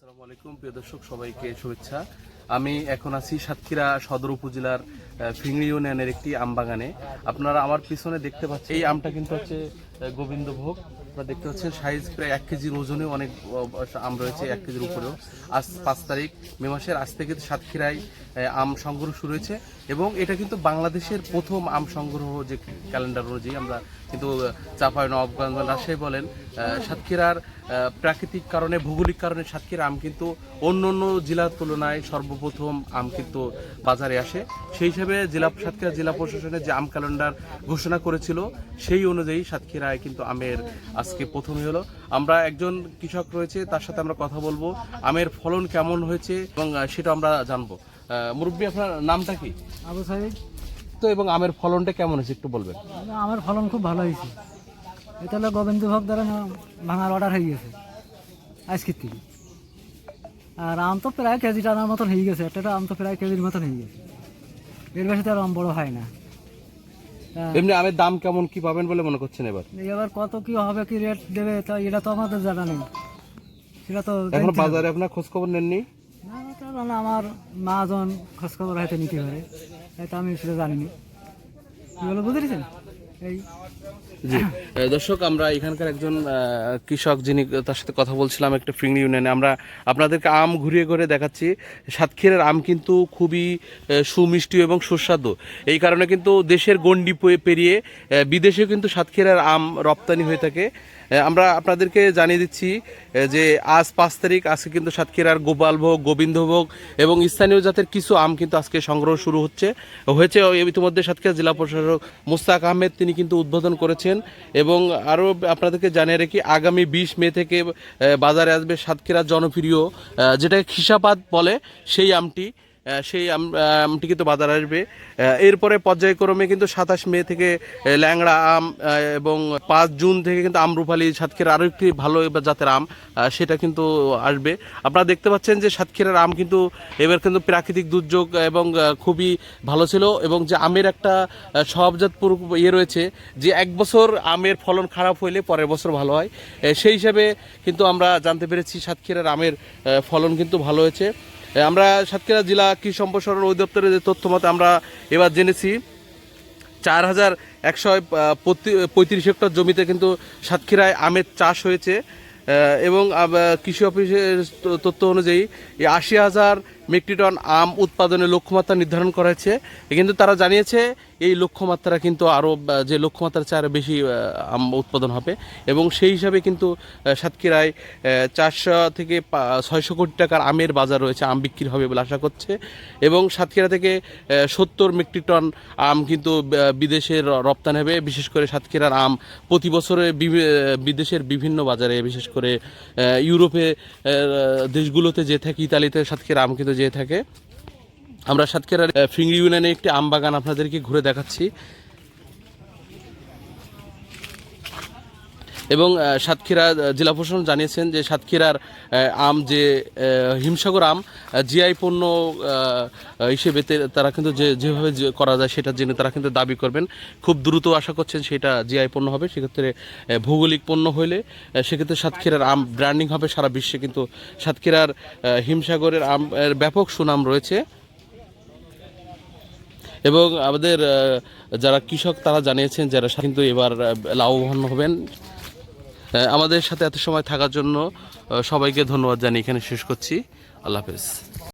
আসসালামু আলাইকুম, প্রিয় দর্শক, সবাইকে শুভেচ্ছা। আমি এখন আছি সাতক্ষীরা সদর উপজেলার ফিঙড়ি ইউনিয়নের একটি আমবাগানে। আপনারা আমার পিছনে দেখতে পাচ্ছেন, এই আমটা কিন্তু হচ্ছে গোবিন্দভোগ। আপনারা দেখতে পাচ্ছেন, সাইজ প্রায় এক কেজির ওজনে অনেক আম রয়েছে এক কেজির উপরেও। আজ পাঁচ তারিখ, মে মাসের আজ থেকে সাতক্ষীরায় আম সংগ্রহ শুরু হয়েছে এবং এটা কিন্তু বাংলাদেশের প্রথম আম সংগ্রহ যে ক্যালেন্ডার অনুযায়ী আমরা কিন্তু চাপাই নবাবগঞ্জ বা রাজশাহী বলেন সাতক্ষীরার প্রাকৃতিক কারণে, ভৌগোলিক কারণে সাতক্ষীরা আম কিন্তু অন্য অন্য জেলার তুলনায় সর্বপ্রথম আম কিন্তু বাজারে আসে। সেই হিসেবে জেলা, সাতক্ষীরা জেলা প্রশাসনের যে আম ক্যালেন্ডার ঘোষণা করেছিল, সেই অনুযায়ী সাতক্ষীরায় কিন্তু আমের আজকে প্রথমই হলো। আমরা একজন কৃষক রয়েছে তার সাথে আমরা কথা বলব। আমের ফলন কেমন হয়েছে এবং সেটা আমরা জানব। মুরব্বী আপনার নামটা কি? আবু সাহেব। তো এবং আমের ফলনটা কেমন হয়েছে একটু বলবেন। আমের ফলন খুব ভালো হয়েছে। এটা হলো গোবিন্দ ভোগ দ্বারা ভাঙার অর্ডার হয়ে গেছে আজকের থেকে। আর আম তো প্রায় কেজি টানার মতন হয়ে গেছে একটা আম তো প্রায় কেজির মতন হয়ে গেছে। এর বেশি তো আর আম বড় হয় না। এমনি আমের দাম কেমন কি পাবেন বলে মনে করছেন এবার? এবার কত কি হবে কি রেট দেবে তা এটা তো আমাদের জানা নেই। সেটা তো এখন বাজারে আপনার খোঁজ খবর নেননি? না আমার মাজন খোঁজখবর হয়তো নিতে পারে। হয়তো আমি সেটা জানিনি। বুঝতে পেরেছেন? দর্শক, আমরা এখানকার একজন কৃষক, যিনি তার সাথে কথা বলছিলাম একটা ফিংড়ি ইউনিয়নে আমরা আপনাদেরকে আম ঘুরিয়ে ঘুরে দেখাচ্ছি। সাতক্ষীরার আম কিন্তু খুবই সুমিষ্টি এবং সুস্বাদু। এই কারণে কিন্তু দেশের গণ্ডি পেরিয়ে বিদেশেও কিন্তু সাতক্ষীরার আম রপ্তানি হয়ে থাকে। আমরা আপনাদেরকে জানিয়ে দিচ্ছি যে আজ পাঁচ তারিখ, আজকে কিন্তু সাতক্ষীরার গোপাল গোপালভোগ, গোবিন্দভোগ এবং স্থানীয় জাতের কিছু আম কিন্তু আজকে সংগ্রহ শুরু হচ্ছে। হয়েছে ইতিমধ্যে সাতক্ষীরা জেলা প্রশাসক মুস্তাক আহমেদ তিনি কিন্তু উদ্বোধন করেছেন এবং আরও আপনাদেরকে জানিয়ে রাখি, আগামী বিশ মে থেকে বাজারে আসবে সাতক্ষীরার জনপ্রিয় যেটাকে খিসাপাত বলে, সেই আমটি। সেই আমটি কিন্তু বাজারে আসবে। এরপরে পর্যায়ক্রমে কিন্তু সাতাশ মে থেকে ল্যাংড়া আম এবং পাঁচ জুন থেকে কিন্তু আমরুপালি সাতক্ষীরা আরও একটি ভালো জাতের আম সেটা কিন্তু আসবে। আপনারা দেখতে পাচ্ছেন যে সাতক্ষীরার আম কিন্তু এবার কিন্তু প্রাকৃতিক দুর্যোগ এবং খুবই ভালো ছিল এবং যে আমের একটা স্বভাবজাত ইয়ে রয়েছে যে এক বছর আমের ফলন খারাপ হইলে পরের বছর ভালো হয়। সেই হিসাবে কিন্তু আমরা জানতে পেরেছি সাতক্ষীরার আমের ফলন কিন্তু ভালো হয়েছে। আমরা সাতক্ষীরা জেলা কৃষি সম্প্রসারণ অধিদপ্তরের যে তথ্য মতে আমরা এবার জেনেছি, চার হাজার একশো পঁয়ত্রিশ হেক্টর জমিতে কিন্তু সাতক্ষীরায় আমের চাষ হয়েছে এবং কৃষি অফিসের তথ্য অনুযায়ী আশি হাজার মেট্রিক টন আম উৎপাদনের লক্ষ্যমাত্রা নির্ধারণ করা হয়েছে কিন্তু তারা জানিয়েছে, এই লক্ষ্যমাত্রা কিন্তু আরও যে লক্ষ্যমাত্রার চেয়ে আরও বেশি আম উৎপাদন হবে। এবং সেই হিসাবে কিন্তু সাতক্ষীরায় চারশো থেকে ছয়শো কোটি টাকার আমের বাজার রয়েছে, আম বিক্রি হবে বলে আশা করছে। এবং সাতক্ষীরা থেকে সত্তর মেট্রিক টন আম কিন্তু বিদেশে রপ্তানি হবে। বিশেষ করে সাতক্ষীরার আম প্রতি বছরে বিদেশের বিভিন্ন বাজারে, বিশেষ করে ইউরোপে দেশগুলোতে যে থাকে ইতালিতে সাতক্ষীরা আম কিন্তু যেয়ে থাকে। আমরা সাতক্ষীরার ফিঙ্গি ইউনিয়নে একটি আম বাগান আপনাদেরকে ঘুরে দেখাচ্ছি। এবং সাতক্ষীরা জেলা প্রশাসন জানিয়েছেন যে সাতক্ষীরার আম যে হিমসাগর আম জিআই পণ্য হিসেবে তারা কিন্তু যে, যেভাবে করা যায় সেটার জেনে তারা কিন্তু দাবি করবেন। খুব দ্রুত আশা করছেন সেটা জিআই পণ্য হবে। সেক্ষেত্রে ভৌগোলিক পণ্য হইলে সেক্ষেত্রে সাতক্ষীরার আম ব্র্যান্ডিং হবে সারা বিশ্বে। কিন্তু সাতক্ষীরার হিমসাগরের আম ব্যাপক সুনাম রয়েছে। এবং আমাদের যারা কৃষক তারা জানিয়েছেন যারা কিন্তু এবার লাভবান হবেন। আমাদের সাথে এত সময় থাকার জন্য সবাইকে ধন্যবাদ জানিয়ে এখানে শেষ করছি। আল্লাহ হাফেজ।